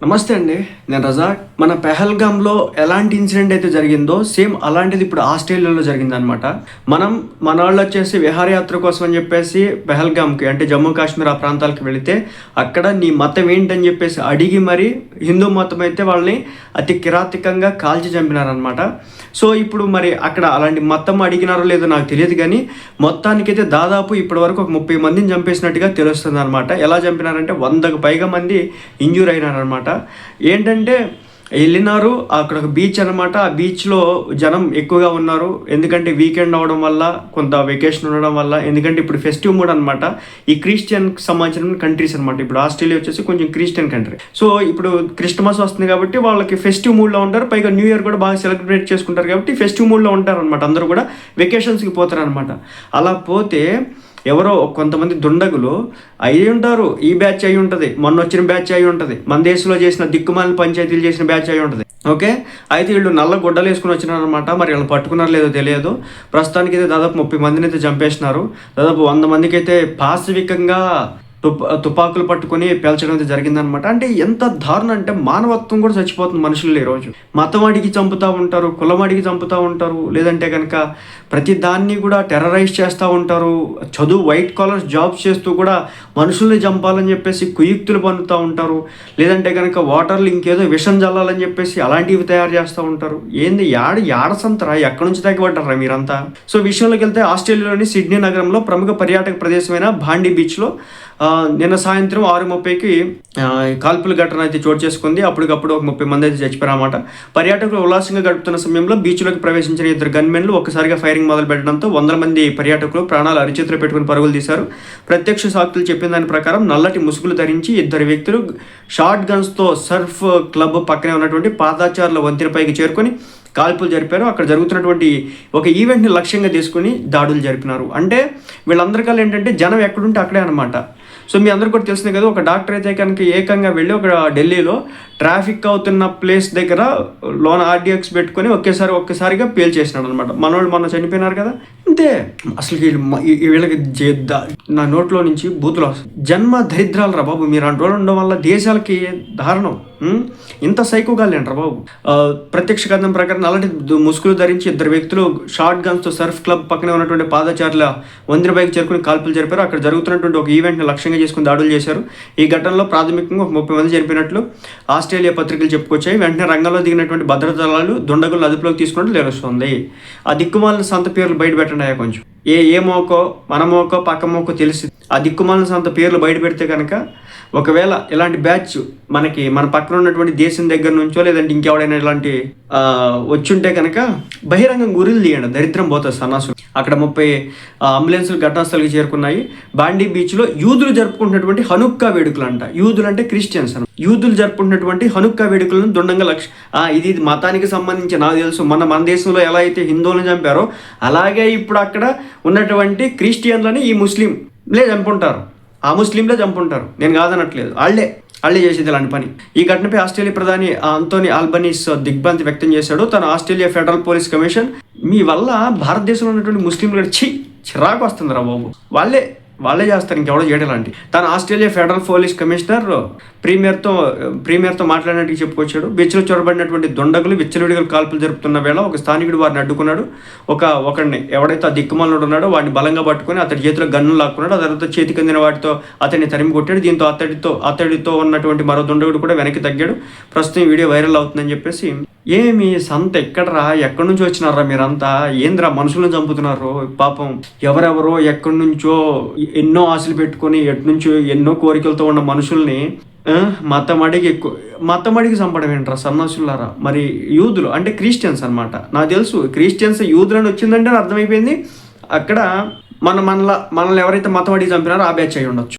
నమస్తే అండి నేను రజాక్. మన పెహల్గామ్లో ఎలాంటి ఇన్సిడెంట్ అయితే జరిగిందో సేమ్ అలాంటిది ఇప్పుడు ఆస్ట్రేలియాలో జరిగిందనమాట మనం మన వాళ్ళు వచ్చేసి విహారయాత్ర కోసం అని చెప్పేసి పెహల్గామ్కి అంటే జమ్మూ కాశ్మీర్ ఆ ప్రాంతాలకు వెళితే అక్కడ నీ మతం ఏంటని చెప్పేసి అడిగి మరి హిందూ మతం అయితే వాళ్ళని అతి కిరాతికంగా కాల్చి చంపినారనమాట సో ఇప్పుడు మరి అక్కడ అలాంటి మతం అడిగినారో లేదో నాకు తెలియదు కానీ మొత్తానికైతే దాదాపు ఇప్పటి వరకు ఒక ముప్పై మందిని చంపేసినట్టుగా తెలుస్తుంది అనమాట ఎలా చంపినారంటే వందకు పైగా మంది ఇంజూర్ అయినారనమాట ఏంటంటే వెళ్ళినారు అక్కడ ఒక బీచ్ అనమాట ఆ బీచ్లో జనం ఎక్కువగా ఉన్నారు. ఎందుకంటే వీకెండ్ అవడం వల్ల కొంత వెకేషన్ ఉండడం వల్ల ఎందుకంటే ఇప్పుడు ఫెస్టివ్ మూడ్ అనమాట ఈ క్రిస్టియన్కి సంబంధించిన కంట్రీస్ అనమాట ఇప్పుడు ఆస్ట్రేలియా వచ్చేసి కొంచెం క్రిస్టియన్ కంట్రీ సో ఇప్పుడు క్రిస్టమస్ వస్తుంది కాబట్టి వాళ్ళకి ఫెస్టివ్ మూడ్లో ఉంటారు. పైగా న్యూ ఇయర్ కూడా బాగా సెలబ్రేట్ చేసుకుంటారు కాబట్టి ఫెస్టివ్ మూడ్లో ఉంటారు అనమాట అందరూ కూడా వెకేషన్స్కి పోతారు అనమాట అలా పోతే ఎవరో కొంతమంది దుండగులు అయి ఉంటారు. ఈ బ్యాచ్ అయి ఉంటుంది. మొన్న వచ్చిన బ్యాచ్ అయి ఉంటుంది. మన దేశంలో చేసిన దిక్కుమాలిన పంచాయతీలు చేసిన బ్యాచ్ అయి ఉంటుంది. ఓకే? అయితే వీళ్ళు నల్ల గుడ్డలు వేసుకుని వచ్చినారనమాట మరి వీళ్ళు పట్టుకున్నారో లేదో తెలియదు. ప్రస్తుతానికి అయితే దాదాపు ముప్పై మందిని అయితే చంపేసినారు. దాదాపు వంద మందికి అయితే పాశవికంగా తుపా తుపాకులు పట్టుకొని పేల్చడం అయితే జరిగిందనమాట అంటే ఎంత దారుణం అంటే మానవత్వం కూడా చచ్చిపోతుంది మనుషులు ఈరోజు మతం అడిగి చంపుతూ ఉంటారు కులం అడిగి చంపుతూ ఉంటారు లేదంటే కనుక ప్రతి దాన్ని కూడా టెర్రరైజ్ చేస్తూ ఉంటారు. చదువు వైట్ కాలర్స్ జాబ్స్ చేస్తూ కూడా మనుషుల్ని చంపాలని చెప్పేసి కుయుక్తులు పన్నుతూ ఉంటారు. లేదంటే కనుక వాటర్లు ఇంకేదో విషం చల్లాలని చెప్పేసి అలాంటివి తయారు చేస్తూ ఉంటారు. ఏంది యాడ యాడ సంతరా? ఎక్కడి నుంచి తగ్గబడ్డారా మీరంతా? సో విషయంలోకి వెళ్తే ఆస్ట్రేలియాలోని సిడ్నీ నగరంలో ప్రముఖ పర్యాటక ప్రదేశమైన భాండీ బీచ్లో ఆ, నిన్న సాయంత్రం ఆరు ముప్పైకి కాల్పుల ఘటన అయితే చోటు చేసుకుంది. అప్పటికప్పుడు ఒక ముప్పై మంది అయితే చచ్చిపోయారన్నమాట పర్యాటకులు ఉల్లాసంగా గడుపుతున్న సమయంలో బీచ్లోకి ప్రవేశించిన ఇద్దరు గన్మెన్లు ఒక్కసారిగా ఫైరింగ్ మొదలు పెట్టడంతో వందల మంది పర్యాటకులు ప్రాణాలు అరిచేతులు పెట్టుకుని పరుగులు తీశారు. ప్రత్యక్ష సాక్షులు చెప్పిన దాని ప్రకారం నల్లటి ముసుగులు ధరించి ఇద్దరు వ్యక్తులు షార్ట్ గన్స్తో సర్ఫ్ క్లబ్ పక్కనే ఉన్నటువంటి పాదాచారుల వంతెనపైకి చేరుకొని కాల్పులు జరిపారు. అక్కడ జరుగుతున్నటువంటి ఒక ఈవెంట్ని లక్ష్యంగా తీసుకుని దాడులు జరిపినారు. అంటే వీళ్ళందరికల్లా ఏంటంటే జనం ఎక్కడుంటే అక్కడే అనమాట సో మీ అందరికీ కూడా తెలిసింది కదా ఒక డాక్టర్ అయితే కనుక ఏకంగా వెళ్ళి ఒక ఢిల్లీలో ట్రాఫిక్ అవుతున్న ప్లేస్ దగ్గర లోన్ ఆర్డిఎక్స్ పెట్టుకొని ఒకేసారి ఒక్కసారిగా పేల్ చేసినాడు అనమాట మనోళ్ళు మొన్న చనిపోయినారు కదా అంతే అసలు వీళ్ళకి నా నోట్లో నుంచి బూతులు జన్మ దరిద్రాలు రా బాబు. మీరు అంటూ ఉండడం వల్ల దేశాలకి దారుణం. ఇంత సైకోగా సైకోగాలేంట్రా బాబు? ప్రత్యక్ష కథనం ప్రకారం నల్లటి ముసుగులు ధరించి ఇద్దరు వ్యక్తులు షార్ట్ గన్స్తో సర్ఫ్ క్లబ్ పక్కనే ఉన్నటువంటి పాదచారుల వందిన బైక్ చేరుకుని కాల్పులు జరిపారు. అక్కడ జరుగుతున్నటువంటి ఒక ఈవెంట్ని లక్ష్యంగా చేసుకుని దాడులు చేశారు. ఈ ఘటనలో ప్రాథమికంగా ఒక ముప్పై మంది చనిపోయినట్లు ఆస్ట్రేలియా పత్రికలు చెప్పుకొచ్చాయి. వెంటనే రంగంలో దిగినటువంటి భద్రతా దళాలు దుండగులు అదుపులోకి తీసుకున్నట్లు తెలుస్తుంది. ఆ దిక్కుమాలిన సంత పేర్లు బయట పెట్టండి. కొంచెం ఏ ఏ మోకో మన మోకో పక్క మోకో తెలిసి. ఆ దిక్కుమాలిన సంత పేర్లు బయట పెడితే కనుక ఒకవేళ ఇలాంటి బ్యాచ్ మనకి మన పక్కన ఉన్నటువంటి దేశం దగ్గర నుంచో లేదంటే ఇంకెవడైనా ఇలాంటి వచ్చుంటే కనుక బహిరంగం గురులు తీయండి. దరిద్రం పోతుంది సన్నాసులు. అక్కడ ముప్పై అంబులెన్సులు ఘటనాస్థలికి చేరుకున్నాయి. బాండీ బీచ్లో యూదులు జరుపుకుంటున్నటువంటి హనుక్కా వేడుకలు అంట యూదులు అంటే క్రిస్టియన్స్ అన్న యూదులు జరుపుకుంటున్నటువంటి హనుక్కా వేడుకలను దుండంగా లక్ష ఇది ఇది మతానికి సంబంధించి నాకు తెలుసు. మన మన దేశంలో ఎలా అయితే హిందువులను చంపారో అలాగే ఇప్పుడు అక్కడ ఉన్నటువంటి క్రిస్టియన్లని ఈ ముస్లింలే చంపుంటారు. ఆ ముస్లింలే చంపుంటారు. నేను కాదనట్లేదు. వాళ్ళే వాళ్ళే చేసేది ఇలాంటి పని. ఈ ఘటనపై ఆస్ట్రేలియా ప్రధాని అంతోని ఆల్బనీస్ దిగ్భ్రాంతి వ్యక్తం చేశాడు. తన ఆస్ట్రేలియా ఫెడరల్ పోలీస్ కమిషన్. మీ వల్ల భారతదేశంలో ఉన్నటువంటి ముస్లింలు చి చిరాకు వస్తుందిరా బాబు. వాళ్ళే వాళ్ళే చేస్తారు ఇంకెవడో చేయడం లాంటి తను ఆస్ట్రేలియా ఫెడరల్ పోలీస్ కమిషనర్ ప్రీమియర్తో ప్రీమియర్తో మాట్లాడినట్టు చెప్పుకొచ్చాడు. బీచ్లో చొరబడినటువంటి దొండగులు విచ్చలవిడిగలు కాల్పులు జరుపుతున్న వేళ ఒక స్థానికుడు వారిని అడ్డుకున్నాడు. ఒక ఒకడిని ఎవడైతే ఆ దిక్కుమాలను ఉన్నాడో వాడిని బలంగా పట్టుకొని అతడి చేతిలో గన్ను లాక్కున్నాడు. ఆ తర్వాత చేతికి అందిన వాటితో అతన్ని తరిమి కొట్టాడు. దీంతో అతడితో అతడితో ఉన్నటువంటి మరో దొండగుడు కూడా వెనక్కి తగ్గాడు. ప్రస్తుతం వీడియో వైరల్ అవుతుందని చెప్పేసి ఏమి సంత ఎక్కడరా? ఎక్కడి నుంచి వచ్చినారా మీరంతా? ఏంద్రా మనుషులను చంపుతున్నారు? పాపం ఎవరెవరో ఎక్కడి నుంచో ఎన్నో ఆశలు పెట్టుకొని ఎటునుంచి ఎన్నో కోరికలతో ఉన్న మనుషుల్ని ఆ, మతం అడిగి ఎక్కువ మతం అడిగి చంపడం ఏంట్రా సన్నాసులారా మరి యూదులు అంటే క్రిస్టియన్స్ అన్నమాట. నాకు తెలుసు క్రిస్టియన్స్ యూదులని వచ్చిందంటే అర్థమైపోయింది. అక్కడ మన మనల మనల్ని ఎవరైతే మతం అడిగి చంపినారో ఆ బ్యాచ్ అయి ఉండొచ్చు